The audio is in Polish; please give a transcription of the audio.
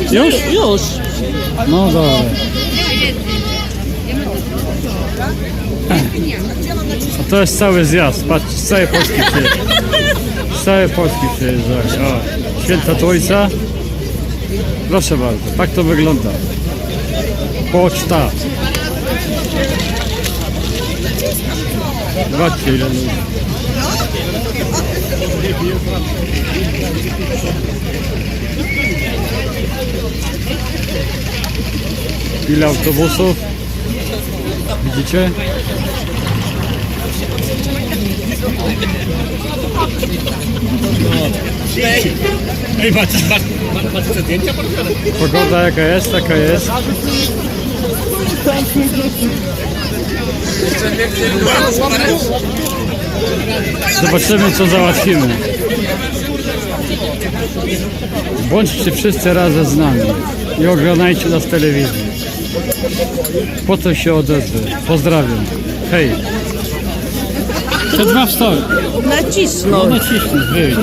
Już? Już. No dobra. A to jest cały zjazd. Patrz, z całej Polski przyjeżdża. Z całej Polski przyjeżdża. O, święta Trójca. Proszę bardzo, tak to wygląda. Poczta. Zobaczcie ile ludzi. Ile autobusów? Widzicie? Ej, macie, macie te zdjęcia? Pogoda jaka jest, taka jest. Zobaczymy co załatwimy. Bądźcie wszyscy razem z nami i oglądajcie nas w telewizji. Po to się odezwę. Pozdrawiam. Hej. Te dwa wstawy. Nacisnął. No naciśnij, wyjdź.